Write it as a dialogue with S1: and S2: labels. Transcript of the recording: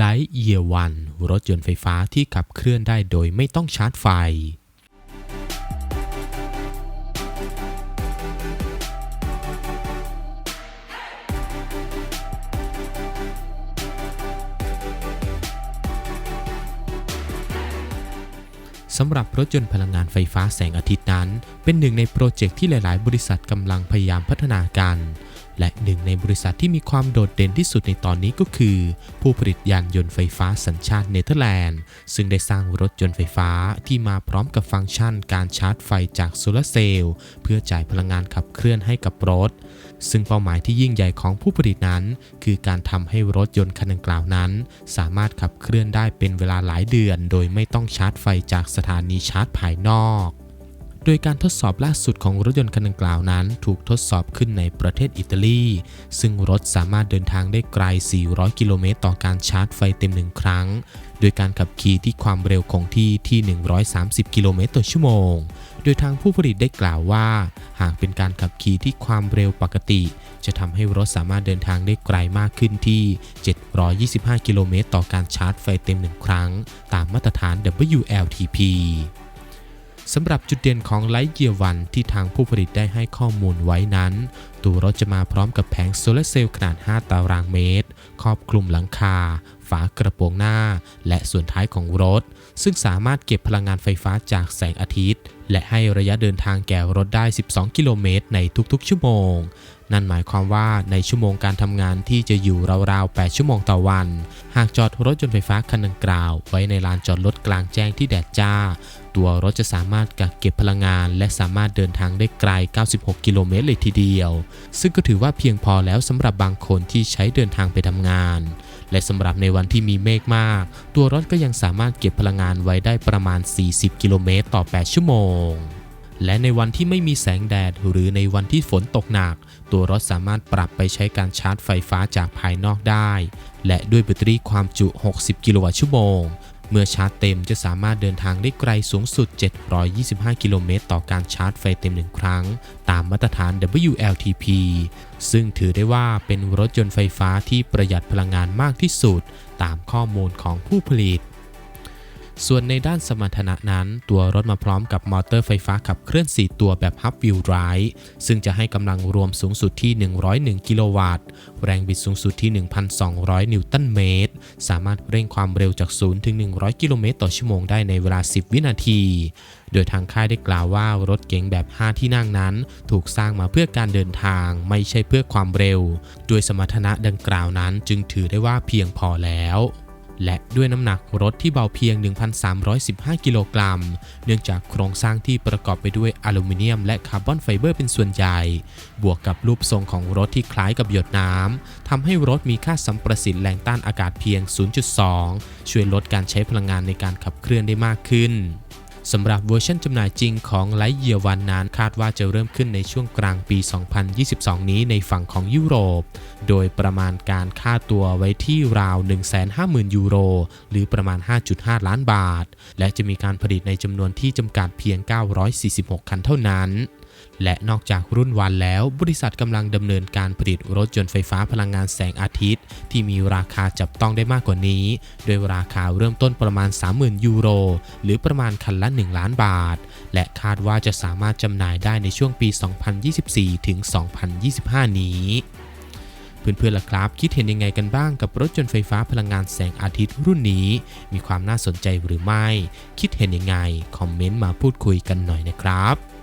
S1: Light Year One รถยนต์ไฟฟ้าที่ขับเคลื่อนได้โดยไม่ต้องชาร์จไฟ สำหรับรถยนต์พลังงานไฟฟ้าแสงอาทิตย์นั้น เป็นหนึ่งในโปรเจกต์ที่หลาย ๆ บริษัทกำลังพยายามพัฒนากัน และหนึ่งในบริษัทที่มีความโดดเด่นที่สุดในตอนนี้ก็คือ ผู้ผลิตยานยนต์ไฟฟ้าสัญชาติเนเธอร์แลนด์ ซึ่งได้สร้างรถยนต์ไฟฟ้าที่มาพร้อมกับฟังก์ชันการชาร์จไฟจากโซลาร์เซลล์เพื่อจ่ายพลังงานขับเคลื่อนให้กับรถ ซึ่งเป้าหมายที่ยิ่งใหญ่ของผู้ผลิตนั้น คือการทำให้รถยนต์คันดังกล่าวนั้น สามารถขับเคลื่อนได้เป็นเวลาหลายเดือน โดยไม่ต้องชาร์จไฟจากสถานีชาร์จภายนอก โดยการทดสอบล่าสุดของรถยนต์คันดังกล่าวนั้น ถูกทดสอบขึ้นในประเทศอิตาลี ซึ่งรถสามารถเดินทางได้ไกล 400 กิโลเมตรต่อการชาร์จไฟเต็มหนึ่งครั้ง โดยการขับขี่ที่ความเร็วคงที่ที่ 130 กิโลเมตรต่อชั่วโมง โดยทางผู้ผลิตได้กล่าวว่า หากเป็นการขับขี่ที่ความเร็วปกติ จะทำให้รถสามารถเดินทางได้ไกลมากขึ้นที่ 725 กิโลเมตรต่อการชาร์จไฟเต็มหนึ่งครั้ง ตามมาตรฐาน WLTP สำหรับจุดเด่นของไลท์เกียร์วันที่ทางผู้ผลิตได้ให้ข้อมูลไว้นั้น ตัวรถจะมาพร้อมกับแผงโซลาร์เซลล์ขนาด 5 ตารางเมตร ครอบคลุมหลังคาากระโปรงหน้า และส่วนท้ายของรถ ซึ่งสามารถเก็บพลังงานไฟฟ้าจากแสงอาทิตย์ และให้ระยะเดินทางแก่รถได้ 12 กิโลเมตรในทุกๆ ชั่วโมง นั่นหมายความว่าในชั่วโมงการทำงานที่จะอยู่ราวๆ 8 ชั่วโมงต่อวัน หากจอดรถยนต์ไฟฟ้าคันดังกล่าว ไว้ในลานจอดรถกลางแจ้งที่แดดจ้า ตัวรถจะสามารถกักเก็บพลังงาน และสามารถเดินทางได้ไกล 96 กิโลเมตรเลยทีเดียว ซึ่งก็ถือว่าเพียงพอแล้วสำหรับบางคนที่ใช้เดินทางไปทำงาน และสำหรับในวันที่มีเมฆมาก ตัวรถก็ยังสามารถเก็บพลังงานไว้ได้ประมาณ 40 กิโลเมตรต่อ 8 ชั่วโมง และในวันที่ไม่มีแสงแดดหรือในวันที่ฝนตกหนัก ตัวรถสามารถปรับไปใช้การชาร์จไฟฟ้าจากภายนอกได้ และด้วยแบตเตอรี่ความจุ 60 กิโลวัตต์ชั่วโมง เมื่อชาร์จเต็มจะสามารถเดินทางได้ไกลสูงสุด 725 กิโลเมตรต่อการชาร์จไฟเต็มหนึ่งครั้ง ตามมาตรฐาน WLTP ซึ่งถือได้ว่าเป็นรถยนต์ไฟฟ้าที่ประหยัดพลังงานมากที่สุด ตามข้อมูลของผู้ผลิต ส่วนในด้านสมรรถนะนั้น ตัวรถมาพร้อมกับมอเตอร์ไฟฟ้าขับเคลื่อน 4 ตัวแบบ Hub Wheel Drive ซึ่งจะให้กำลังรวมสูงสุดที่ 101 กิโลวัตต์ แรงบิดสูงสุดที่ 1,200 นิวตันเมตร สามารถเร่งความเร็วจาก 0 ถึง 100 กิโลเมตรต่อชั่วโมงได้ในเวลา 10 วินาที โดยทางค่ายได้กล่าวว่ารถเก๋งแบบ 5 ที่นั่งนั้น ถูกสร้างมาเพื่อการเดินทาง ไม่ใช่เพื่อความเร็ว โดยสมรรถนะดังกล่าวนั้นจึงถือได้ว่าเพียงพอแล้ว และด้วยน้ำหนักรถที่เบาเพียง 1,315 กิโลกรัม เนื่องจากโครงสร้างที่ประกอบไปด้วยอลูมิเนียมและคาร์บอนไฟเบอร์เป็นส่วนใหญ่ บวกกับรูปทรงของรถที่คล้ายกับหยดน้ำ ทำให้รถมีค่าสัมประสิทธิ์แรงต้านอากาศเพียง 0.2 ช่วยลดการใช้พลังงานในการขับเคลื่อนได้มากขึ้น สำหรับเวอร์ชันจำหน่ายจริงของไลท์เยียวันนั้นคาดว่าจะเริ่มขึ้นในช่วงกลางปี 2022 นี้ในฝั่งของยุโรป โดยประมาณการค่าตัวไว้ที่ราว 150,000 ยูโร หรือประมาณ 5.5 ล้านบาท และจะมีการผลิตในจำนวนที่จำกัดเพียง 946 คันเท่านั้น และนอกจากรุ่นวันแล้ว บริษัทกำลังดำเนินการผลิตรถยนต์ไฟฟ้าพลังงานแสงอาทิตย์ ที่มีราคาจับต้องได้มากกว่านี้ โดยราคาเริ่มต้นประมาณ 30,000 ยูโร หรือประมาณคันละ 1 ล้านบาท และคาดว่าจะสามารถจำหน่ายได้ในช่วงปี 2024 ถึง 2025 นี้เพื่อนๆล่ะครับ คิดเห็นยังไงกันบ้างกับรถยนต์ไฟฟ้าพลังงานแสงอาทิตย์รุ่นนี้ มีความน่าสนใจหรือไม่ คิดเห็นยังไง คอมเมนต์มาพูดคุยกันหน่อยนะครับ